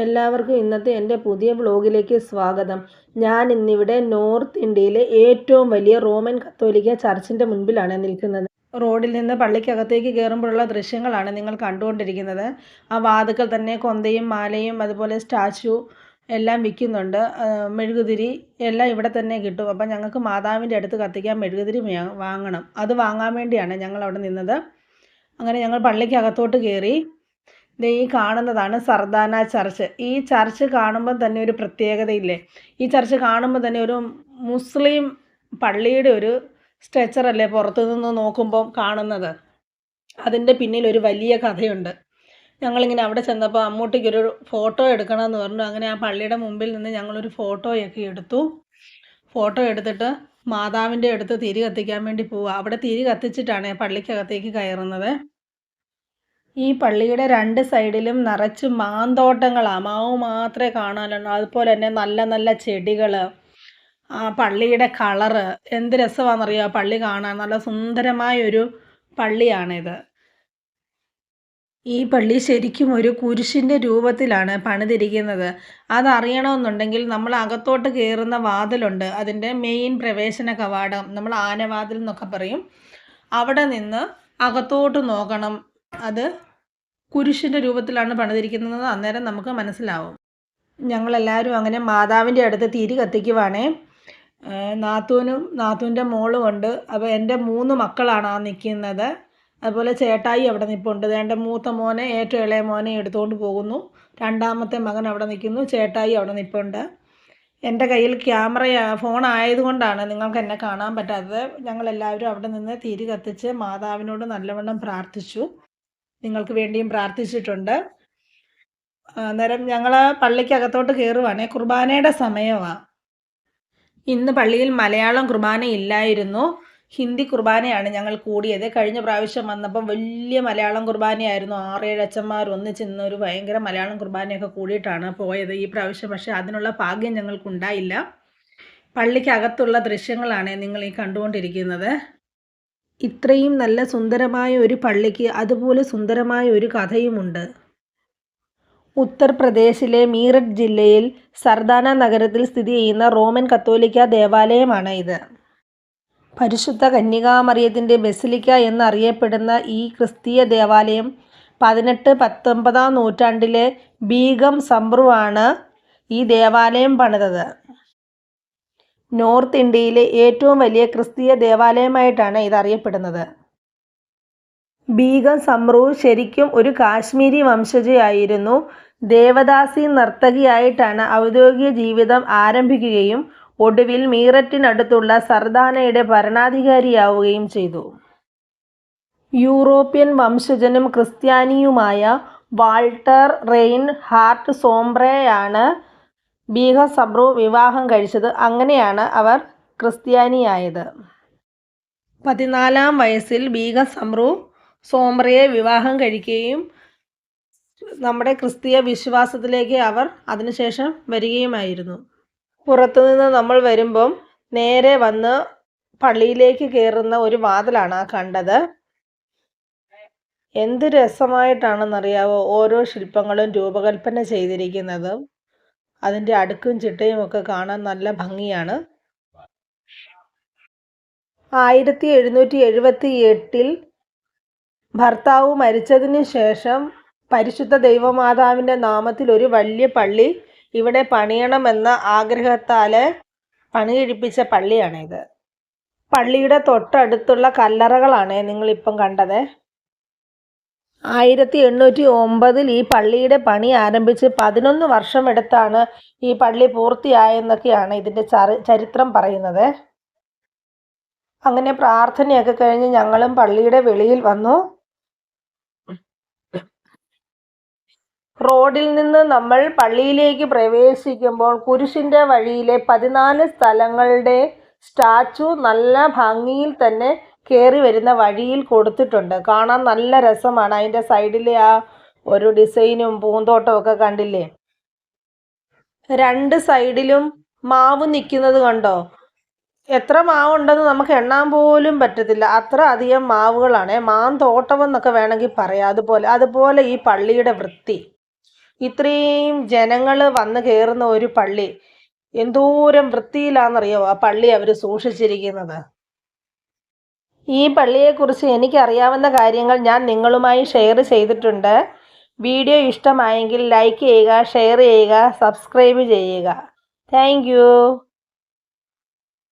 എല്ലാവർക്കും ഇന്നത്തെ എന്റെ പുതിയ ബ്ലോഗിലേക്ക് സ്വാഗതം. ഞാൻ ഇന്നിവിടെ നോർത്ത് ഇന്ത്യയിലെ ഏറ്റവും വലിയ റോമൻ കത്തോലിക്ക ചർച്ചിന്റെ മുൻപിലാണ് നിൽക്കുന്നത്. റോഡിൽ നിന്ന് പള്ളിക്കകത്തേക്ക് കയറുമ്പോഴുള്ള ദൃശ്യങ്ങളാണ് നിങ്ങൾ കണ്ടുകൊണ്ടിരിക്കുന്നത്. ആ വാതുക്കൾ തന്നെ കൊന്തയും മാലയും അതുപോലെ സ്റ്റാച്ചു എല്ലാം വിൽക്കുന്നുണ്ട്. മെഴുകുതിരി എല്ലാം ഇവിടെ തന്നെ കിട്ടും. അപ്പം ഞങ്ങൾക്ക് മാതാവിന്റെ അടുത്ത് കത്തിക്കാൻ മെഴുകുതിരി വാങ്ങണം. അത് വാങ്ങാൻ വേണ്ടിയാണ് ഞങ്ങൾ അവിടെ നിന്നത്. അങ്ങനെ ഞങ്ങൾ പള്ളിക്കകത്തോട്ട് കയറി ഈ കാണുന്നതാണ് സർദാന ചർച്ച്. ഈ ചർച്ച് കാണുമ്പോൾ തന്നെ ഒരു പ്രത്യേകതയില്ലേ? ഈ ചർച്ച് കാണുമ്പോൾ തന്നെ ഒരു മുസ്ലിം പള്ളിയുടെ ഒരു സ്ട്രെച്ചറല്ലേ പുറത്തു നിന്ന് നോക്കുമ്പോൾ കാണുന്നത്? അതിന്റെ പിന്നിൽ ഒരു വലിയ കഥയുണ്ട്. ഞങ്ങളിങ്ങനെ അവിടെ ചെന്നപ്പോൾ അമ്മൂട്ടിക്കൊരു ഫോട്ടോ എടുക്കണമെന്ന് പറഞ്ഞു. അങ്ങനെ ആ പള്ളിയുടെ മുമ്പിൽ നിന്ന് ഞങ്ങളൊരു ഫോട്ടോയൊക്കെ എടുത്തു. ഫോട്ടോ എടുത്തിട്ട് മാതാവിന്റെ അടുത്ത് തിരി കത്തിക്കാൻ വേണ്ടി പോവുക അവിടെ തിരി കത്തിച്ചിട്ടാണ് പള്ളിക്കകത്തേക്ക് കയറുന്നത്. ഈ പള്ളിയുടെ രണ്ട് സൈഡിലും നിറച്ച് മാന്തോട്ടങ്ങളാണ് മാവ് മാത്രമേ കാണാനുള്ളൂ. അതുപോലെ തന്നെ നല്ല നല്ല ചെടികൾ ആ പള്ളിയുടെ കളറ് എന്ത് രസമാണെന്നറിയോ? പള്ളി കാണാൻ നല്ല സുന്ദരമായ ഒരു പള്ളിയാണിത്. ഈ പള്ളി ശരിക്കും ഒരു കുരിശിന്റെ രൂപത്തിലാണ് പണിതിരിക്കുന്നത്. അതറിയണമെന്നുണ്ടെങ്കിൽ നമ്മൾ അകത്തോട്ട് കയറുന്ന വാതിലുണ്ട്. അതിന്റെ മെയിൻ പ്രവേശന കവാടം. നമ്മൾ ആനവാതിൽ എന്നൊക്കെ പറയും. അവിടെ നിന്ന് അകത്തോട്ട് നോക്കണം. അത് കുരിശിന്റെ രൂപത്തിലാണ് പണിതിരിക്കുന്നത്. അന്നേരം നമുക്ക് മനസ്സിലാവും. ഞങ്ങളെല്ലാവരും അങ്ങനെ മാതാവിന്റെ അടുത്ത് തിരി കത്തിക്കുവാണേ. നാത്തൂനും നാത്തൂന്റെ മോളും ഉണ്ട്. അപ്പോൾ എന്റെ മൂന്ന് മക്കളാണ് ആ നിൽക്കുന്നത്. അതുപോലെ ചേട്ടായി അവിടെ നിൽപ്പുണ്ട് എന്റെ മൂത്ത മോനെ ഏറ്റവും ഇളയ മോനെ എടുത്തുകൊണ്ട് പോകുന്നു. രണ്ടാമത്തെ മകൻ അവിടെ നിൽക്കുന്നു. ചേട്ടായി അവിടെ നിൽപ്പുണ്ട് എന്റെ കയ്യിൽ ക്യാമറ ഫോൺ ആയതുകൊണ്ടാണ് നിങ്ങൾക്ക് എന്നെ കാണാൻ പറ്റാത്തത്. ഞങ്ങളെല്ലാവരും അവിടെ നിന്ന് തിരി കത്തിച്ച് മാതാവിനോട് നല്ലവണ്ണം പ്രാർത്ഥിച്ചു. നിങ്ങൾക്ക് വേണ്ടിയും പ്രാർത്ഥിച്ചിട്ടുണ്ട്. അന്നേരം ഞങ്ങൾ പള്ളിക്കകത്തോട്ട് കയറുവാണേ കുർബാനയുടെ സമയമാണ് ഇന്ന് പള്ളിയിൽ മലയാളം കുർബാന ഇല്ലായിരുന്നു. ഹിന്ദി കുർബാനയാണ് ഞങ്ങൾ കൂടിയത്. കഴിഞ്ഞ പ്രാവശ്യം വന്നപ്പം വലിയ മലയാളം കുർബാനയായിരുന്നു. ആറേഴ് അച്ഛന്മാർ ഒന്നിച്ച് നിന്ന് ഒരു ഭയങ്കര മലയാളം കുർബാനയൊക്കെ കൂടിയിട്ടാണ് പോയത് ഈ പ്രാവശ്യം. പക്ഷേ അതിനുള്ള ഭാഗ്യം ഞങ്ങൾക്കുണ്ടായില്ല. പള്ളിക്കകത്തുള്ള ദൃശ്യങ്ങളാണ് നിങ്ങൾ ഈ കണ്ടുകൊണ്ടിരിക്കുന്നത്. ഇത്രയും നല്ല സുന്ദരമായ ഒരു പള്ളിക്ക് അതുപോലെ സുന്ദരമായ ഒരു കഥയുമുണ്ട്. ഉത്തർപ്രദേശിലെ മീററ്റ് ജില്ലയിൽ സർദാന നഗരത്തിൽ സ്ഥിതി ചെയ്യുന്ന റോമൻ കത്തോലിക്ക ദേവാലയമാണ് ഇത്. പരിശുദ്ധ കന്യകാമറിയത്തിന്റെ ബെസിലിക്ക എന്നറിയപ്പെടുന്ന ഈ ക്രിസ്തീയ ദേവാലയം പതിനെട്ട് പത്തൊമ്പതാം നൂറ്റാണ്ടിലെ ബീഗം സംബ്രുവാണ് ഈ ദേവാലയം പണിതത്. നോർത്ത് ഇന്ത്യയിലെ ഏറ്റവും വലിയ ക്രിസ്തീയ ദേവാലയമായിട്ടാണ് ഇത് അറിയപ്പെടുന്നത് ബീഗം സമ്രൂ ശരിക്കും ഒരു കാശ്മീരി വംശജയായിരുന്നു. ദേവദാസി നർത്തകിയായിട്ടാണ് ഔദ്യോഗിക ജീവിതം ആരംഭിക്കുകയും ഒടുവിൽ മീററ്റിനടുത്തുള്ള സർദാനയുടെ ഭരണാധികാരിയാവുകയും ചെയ്തു. യൂറോപ്യൻ വംശജനും ക്രിസ്ത്യാനിയുമായ വാൾട്ടർ റെയിൻ ഹാർട്ട് സോംബ്രയാണ് ബീഗ സബ്രു വിവാഹം കഴിച്ചത് അങ്ങനെയാണ് അവർ ക്രിസ്ത്യാനിയായത്. പതിനാലാം വയസ്സിൽ ബീഗ സമ്രു സോംബ്രയെ വിവാഹം കഴിക്കുകയും നമ്മുടെ ക്രിസ്തീയ വിശ്വാസത്തിലേക്ക് അവർ അതിനുശേഷം വരികയുമായിരുന്നു. പുറത്തുനിന്ന് നമ്മൾ വരുമ്പം നേരെ വന്ന് പള്ളിയിലേക്ക് കയറുന്ന ഒരു വാതിലാണ് ആ കണ്ടത്. എന്ത് രസമായിട്ടാണെന്നറിയാവോ ഓരോ ശില്പങ്ങളും രൂപകൽപ്പന ചെയ്തിരിക്കുന്നത്. അതിന്റെ അടുക്കും ചിട്ടയും ഒക്കെ കാണാൻ നല്ല ഭംഗിയാണ്. ആയിരത്തി എഴുന്നൂറ്റി എഴുപത്തി എട്ടിൽ ഭർത്താവ് മരിച്ചതിന് ശേഷം പരിശുദ്ധ ദൈവമാതാവിന്റെ നാമത്തിൽ ഒരു വലിയ പള്ളി ഇവിടെ പണിയണമെന്ന ആഗ്രഹത്താൽ പണികഴിപ്പിച്ച പള്ളിയാണിത്. പള്ളിയുടെ തൊട്ടടുത്തുള്ള കല്ലറകളാണ് നിങ്ങളിപ്പം കണ്ടത്. ആയിരത്തി എണ്ണൂറ്റി ഒമ്പതിൽ ഈ പള്ളിയുടെ പണി ആരംഭിച്ച് പതിനൊന്ന് വർഷം എടുത്താണ് ഈ പള്ളി പൂർത്തിയായെന്നൊക്കെയാണ് ഇതിന്റെ ചരിത്രം പറയുന്നത്. അങ്ങനെ പ്രാർത്ഥനയൊക്കെ കഴിഞ്ഞ് ഞങ്ങളും പള്ളിയുടെ വെളിയിൽ വന്നു. റോഡിൽ നിന്ന് നമ്മൾ പള്ളിയിലേക്ക് പ്രവേശിക്കുമ്പോൾ കുരിശിന്റെ വഴിയിലെ പതിനാല് സ്ഥലങ്ങളുടെ സ്റ്റാച്ചു നല്ല ഭംഗിയിൽ തന്നെ കയറി വരുന്ന വഴിയിൽ കൊടുത്തിട്ടുണ്ട്. കാണാൻ നല്ല രസമാണ്. അതിന്റെ സൈഡിലെ ആ ഒരു ഡിസൈനും പൂന്തോട്ടവും ഒക്കെ കണ്ടില്ലേ? രണ്ട് സൈഡിലും മാവ് നിൽക്കുന്നത് കണ്ടോ? എത്ര മാവുണ്ടെന്ന് നമുക്ക് എണ്ണാൻ പോലും പറ്റത്തില്ല. അത്ര അധികം മാവുകളാണ്. മാന്തോട്ടം എന്നൊക്കെ വേണമെങ്കിൽ പറയാം. അതുപോലെ അതുപോലെ ഈ പള്ളിയുടെ വൃത്തി. ഇത്രയും ജനങ്ങൾ വന്ന് കയറുന്ന ഒരു പള്ളി. എന്തോരം വൃത്തിയിലാണെന്നറിയോ ആ പള്ളി അവർ സൂക്ഷിച്ചിരിക്കുന്നത്. ഈ പള്ളിയെക്കുറിച്ച് എനിക്കറിയാവുന്ന കാര്യങ്ങൾ ഞാൻ നിങ്ങളുമായി ഷെയർ ചെയ്തിട്ടുണ്ട്. വീഡിയോ ഇഷ്ടമായെങ്കിൽ ലൈക്ക് ചെയ്യുക ഷെയർ ചെയ്യുക സബ്സ്ക്രൈബ് ചെയ്യുക. താങ്ക്